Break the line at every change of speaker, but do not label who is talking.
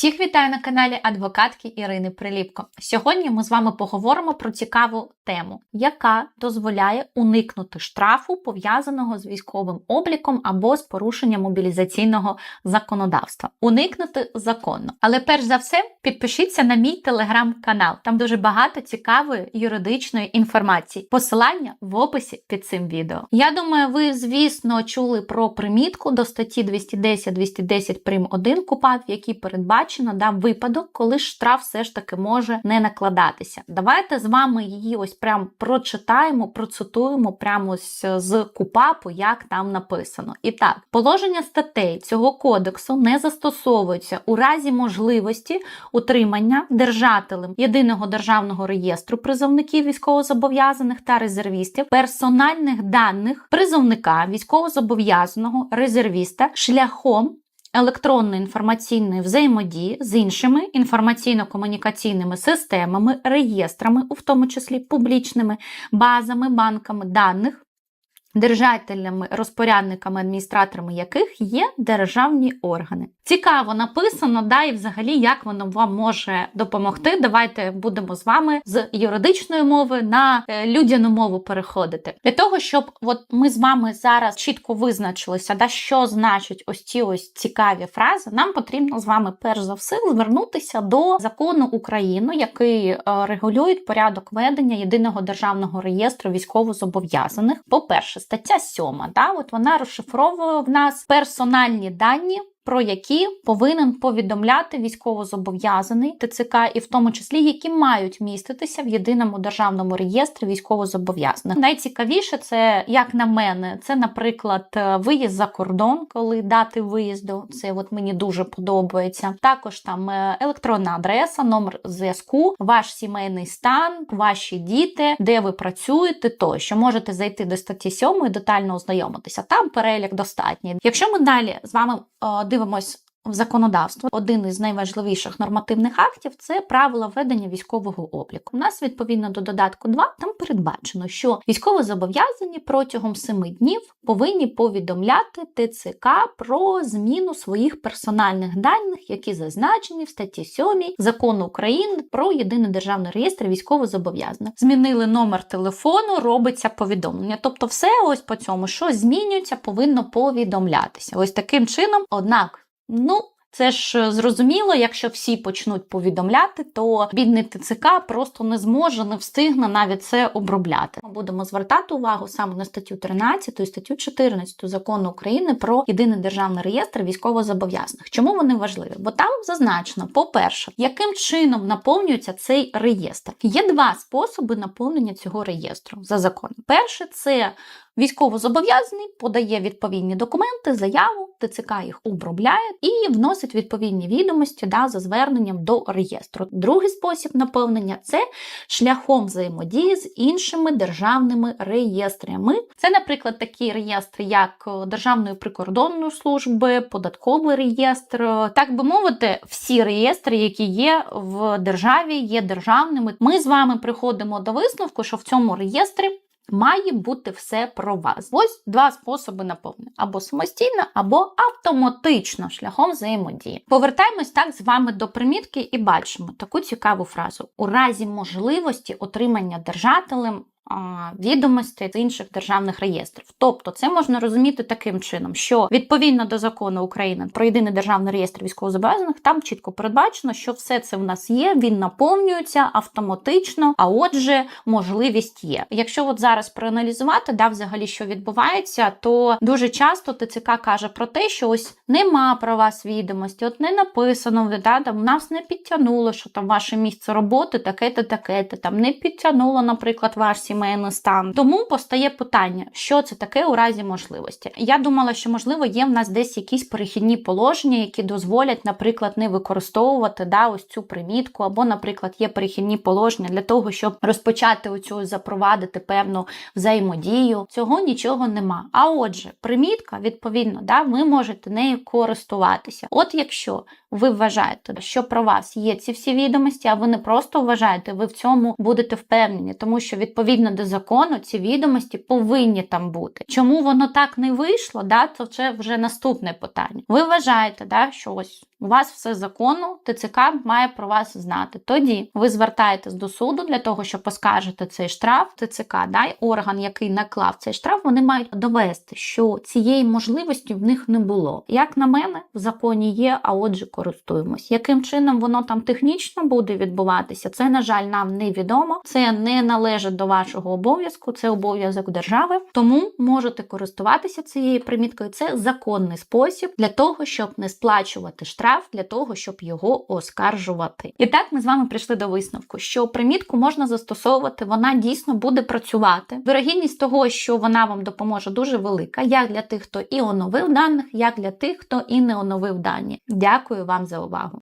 Всіх вітаю на каналі адвокатки Ірини Приліпко. Сьогодні ми з вами поговоримо про цікаву тему, яка дозволяє уникнути штрафу, пов'язаного з військовим обліком або з порушенням мобілізаційного законодавства. Уникнути законно. Але перш за все, підпишіться на мій телеграм-канал. Там дуже багато цікавої юридичної інформації. Посилання в описі під цим відео. Я думаю, ви, звісно, чули про примітку до статті 210-210 прим. 1 КУПАП, в якій передбачено да, випадок, коли штраф все ж таки може не накладатися. Давайте з вами її ось прям прочитаємо, процитуємо прямо ось з КУПАПу, як там написано. І так, положення статей цього кодексу не застосовуються у разі можливості утримання держателем єдиного державного реєстру призовників військовозобов'язаних та резервістів, персональних даних призовника військовозобов'язаного резервіста шляхом електронної інформаційної взаємодії з іншими інформаційно-комунікаційними системами, реєстрами, у тому числі публічними базами, банками даних. Держателями, розпорядниками, адміністраторами яких є державні органи. Цікаво написано, да, і взагалі, як воно вам може допомогти. Давайте будемо з вами з юридичної мови на е, людяну мову переходити. Для того, щоб от ми з вами зараз чітко визначилися, да, що значать ось ці ось цікаві фрази, нам потрібно з вами перш за все звернутися до закону України, який е, регулює порядок ведення єдиного державного реєстру військовозобов'язаних. По-перше, стаття 7, да, от вона розшифровує в нас персональні дані про які повинен повідомляти військовозобов'язаний ТЦК, і в тому числі які мають міститися в єдиному державному реєстрі військовозобов'язаних. Найцікавіше це, як на мене, це, наприклад, виїзд за кордон, коли дати виїзду. Це от мені дуже подобається. Також там е, електронна адреса, номер зв'язку, ваш сімейний стан, ваші діти, де ви працюєте, тощо можете зайти до статті 7 і детально ознайомитися. Там перелік достатній. Якщо ми далі з вами е, vamos в законодавство, один із найважливіших нормативних актів це правила ведення військового обліку. У нас відповідно до додатку 2 там передбачено, що військовозобов'язані протягом 7 днів повинні повідомляти ТЦК про зміну своїх персональних даних, які зазначені в статті 7 закону України про єдиний державний реєстр військовозобов'язаних. Змінили номер телефону, робиться повідомлення. Тобто, все ось по цьому, що змінюється, повинно повідомлятися. Ось таким чином, однак. Ну, це ж е, зрозуміло, якщо всі почнуть повідомляти, то бідний ТЦК просто не зможе, не встигне навіть це обробляти. Ми будемо звертати увагу саме на статтю 13 і статтю 14 закону України про єдиний державний реєстр військовозобов'язаних. Чому вони важливі? Бо там зазначено, по-перше, яким чином наповнюється цей реєстр. Є два способи наповнення цього реєстру за законом. Перше це Військовозобов'язаний подає відповідні документи, заяву, ТЦК їх обробляє і вносить відповідні відомості да, за зверненням до реєстру. Другий спосіб наповнення це шляхом взаємодії з іншими державними реєстрами. Це, наприклад, такі реєстри, як Державної прикордонної служби, податковий реєстр, так би мовити, всі реєстри, які є в державі, є державними. Ми з вами приходимо до висновку, що в цьому реєстрі. Має бути все про вас. Ось два способи наповнення: або самостійно, або автоматично шляхом взаємодії. Повертаємось так з вами до примітки і бачимо таку цікаву фразу: у разі можливості отримання держателем відомостей з інших державних реєстрів. Тобто це можна розуміти таким чином, що відповідно до закону України про єдиний державний реєстр військовозобов'язаних там чітко передбачено, що все це в нас є, він наповнюється автоматично, а отже, можливість є. Якщо от зараз проаналізувати, да, взагалі, що відбувається, то дуже часто ТЦК каже про те, що ось нема про вас відомості, от не написано, да, там нас не підтягнуло, що там ваше місце роботи таке-то, таке-то, там не підтягнуло, наприклад, ваш сімейний сімейний стан. Тому постає питання, що це таке у разі можливості. Я думала, що можливо є в нас десь якісь перехідні положення, які дозволять, наприклад, не використовувати да, ось цю примітку, або, наприклад, є перехідні положення для того, щоб розпочати оцю запровадити певну взаємодію. Цього нічого нема. А отже, примітка, відповідно, да, ви можете нею користуватися. От якщо ви вважаєте, що про вас є ці всі відомості, а ви не просто вважаєте, ви в цьому будете впевнені, тому що відповідно до закону ці відомості повинні там бути. Чому воно так не вийшло? Да, це вже наступне питання. Ви вважаєте, да, що ось у вас все законно, ТЦК має про вас знати. Тоді ви звертаєтесь до суду для того, щоб поскаржити цей штраф. ТЦК, да, й орган, який наклав цей штраф, вони мають довести, що цієї можливості в них не було. Як на мене, в законі є, а отже, користуємось. Яким чином воно там технічно буде відбуватися? Це, на жаль, нам невідомо. Це не належить до вашого обов'язку, це обов'язок держави. Тому можете користуватися цією приміткою. Це законний спосіб для того, щоб не сплачувати штраф, для того, щоб його оскаржувати. І так ми з вами прийшли до висновку, що примітку можна застосовувати, вона дійсно буде працювати. Вирогідність того, що вона вам допоможе, дуже велика, як для тих, хто і оновив даних, як для тих, хто і не оновив дані. Дякую вам за увагу.